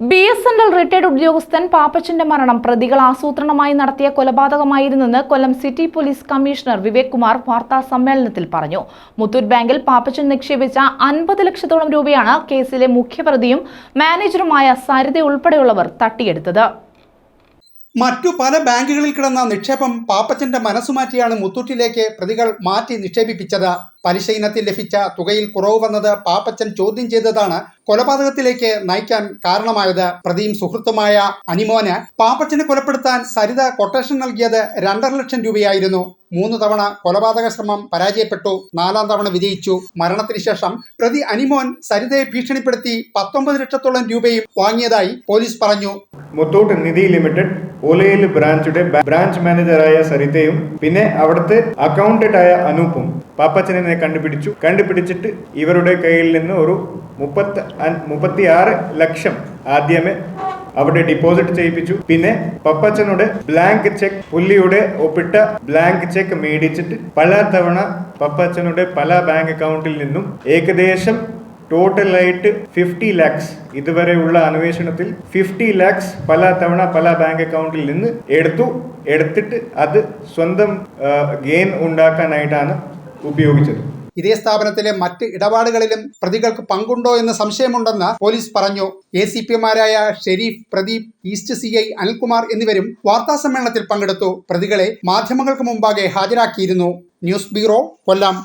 B S N L retired ഉദ്യോഗസ്ഥൻ പാപ്പച്ചന്റെ മരണം. പ്രതികൾ ആസൂത്രണമായി നടത്തിയ കൊലപാതകമായിരുന്നെന്ന് Kollam city police commissioner Vivek Kumar വാർത്താ സമ്മേളനത്തിൽ പറഞ്ഞു. മുത്തൂർ ബാങ്കിൽ പാപ്പച്ചൻ നിക്ഷേപിച്ച അൻപത് ലക്ഷത്തോളം രൂപയാണ് കേസിലെ മുഖ്യപ്രതിയും മാനേജറുമായ സരിത ഉൾപ്പെടെയുള്ളവർ തട്ടിയെടുത്തത്. മറ്റു പല ബാങ്കുകളിൽ കിടന്ന നിക്ഷേപം പാപ്പച്ചന്റെ മനസ്സുമാറ്റിയാണ് മുത്തൂറ്റിലേക്ക് പ്രതികൾ മാറ്റി നിക്ഷേപിപ്പിച്ചത്. പലിശ ഇനത്തിൽ ലഭിച്ച തുകയിൽ കുറവ് വന്നത് പാപ്പച്ചൻ ചോദ്യം ചെയ്തതാണ് കൊലപാതകത്തിലേക്ക് നയിക്കാൻ കാരണമായത്. പ്രതിയും സുഹൃത്തുമായ അനിമോന് പാപ്പച്ചനെ കൊലപ്പെടുത്താൻ സരിത കൊട്ടേഷൻ നൽകിയത് രണ്ടര ലക്ഷം രൂപയായിരുന്നു. മൂന്ന് തവണ കൊലപാതക ശ്രമം പരാജയപ്പെട്ടു. നാലാം തവണ വിജയിച്ചു. മരണത്തിന് ശേഷം പ്രതി അനിമോൻ സരിതയെ ഭീഷണിപ്പെടുത്തി പത്തൊമ്പത് ലക്ഷത്തോളം രൂപയും വാങ്ങിയതായി പോലീസ് പറഞ്ഞു. മുത്തൂട്ട് നിധി ലിമിറ്റഡ് ഓലയിൽ ബ്രാഞ്ചുടെ ബ്രാഞ്ച് മാനേജറായ സരിതയും പിന്നെ അവിടുത്തെ അക്കൗണ്ടന്റ് ആയ അനൂപും പാപ്പച്ചനെ കണ്ടുപിടിച്ചു. കണ്ടുപിടിച്ചിട്ട് ഇവരുടെ കയ്യിൽ നിന്ന് ഒരു മുപ്പത്തി മുപ്പത്തി ആറ് ലക്ഷം ആദ്യമേ അവിടെ ഡിപ്പോസിറ്റ് ചെയ്യിപ്പിച്ചു. പിന്നെ പപ്പച്ചനുടെ ബ്ലാങ്ക് ചെക്ക് പുല്ലിയുടെ ഒപ്പിട്ട ബ്ലാങ്ക് ചെക്ക് മേടിച്ചിട്ട് പല തവണ പപ്പച്ചനുടെ പല ബാങ്ക് അക്കൗണ്ടിൽ നിന്നും ഏകദേശം ടോട്ടലായിട്ട് ഫിഫ്റ്റി ലാക്സ് ഇതുവരെയുള്ള അന്വേഷണത്തിൽ ഫിഫ്റ്റി ലാക്സ് പല തവണ പല ബാങ്ക് അക്കൗണ്ടിൽ നിന്ന് എടുത്തു. എടുത്തിട്ട് അത് സ്വന്തം ഗെയിൻ ഉണ്ടാക്കാനായിട്ടാണ് ഉപയോഗിച്ചത്. ഇതേ സ്ഥാപനത്തിലെ മറ്റ് ഇടപാടുകളിലും പ്രതികൾക്ക് പങ്കുണ്ടോ എന്ന് സംശയമുണ്ടെന്ന് പോലീസ് പറഞ്ഞു. A C പിമാരായ Sherif Pradeep east C I Anilkumar എന്നിവരും വാർത്താ സമ്മേളനത്തിൽ പങ്കെടുത്തു. പ്രതികളെ മാധ്യമങ്ങൾക്ക് മുമ്പാകെ ഹാജരാക്കിയിരുന്നു. News bureau Kollam.